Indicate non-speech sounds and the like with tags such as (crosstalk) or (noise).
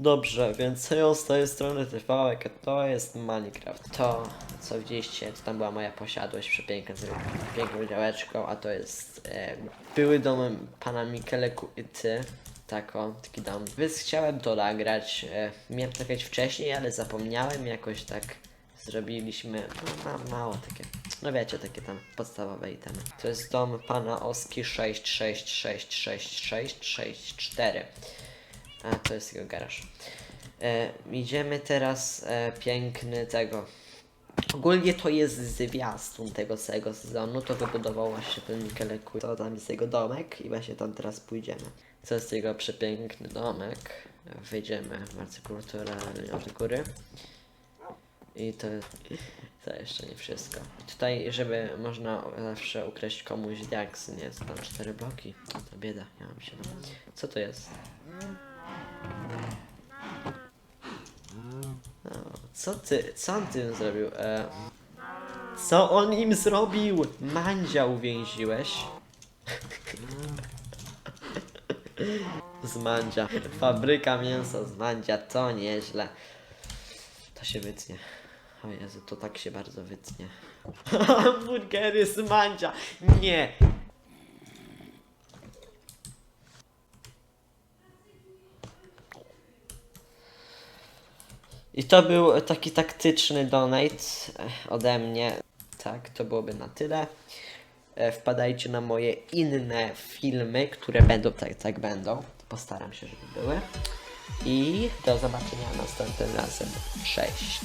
Dobrze, więc hej, z tej strony TVek, to jest Minecraft. To, co widzieliście, to tam była moja posiadłość przepiękna, z piękną działeczką, a to jest e, były dom pana Michele Kuty. Tak o, taki dom. Więc chciałem to nagrać, e, miałem to nagrać wcześniej, ale zapomniałem jakoś tak zrobiliśmy, no, ma, mało takie, no wiecie, takie tam podstawowe itemy. To jest dom pana Oski 6666664. A, to jest jego garaż. E, idziemy teraz e, piękny tego. Ogólnie to jest zwiastun tego całego sezonu. To wybudował właśnie ten Mikeleku. To tam jest jego domek i właśnie tam teraz pójdziemy. To jest jego przepiękny domek. Wyjdziemy bardzo kulturalnie od góry. I to, to jeszcze nie wszystko. Tutaj, żeby można zawsze ukreślić komuś diaksy, nie? Co tam cztery bloki. To bieda, ja mam się. Co to jest? Co ty, co on tym zrobił? E, co on im zrobił? Mandzia uwięziłeś. (laughs) z Mandzia. Fabryka mięsa z Mandzia, to nieźle. To się wytnie. O Jezu, to tak się bardzo wytnie. (laughs) Hamburgery z Mandzia. Nie. I to był taki taktyczny donate e, ode mnie. Tak, to byłoby na tyle. E, Wpadajcie na moje inne filmy, które będą, tak, tak będą. Postaram się, żeby były. I do zobaczenia następnym razem. Cześć.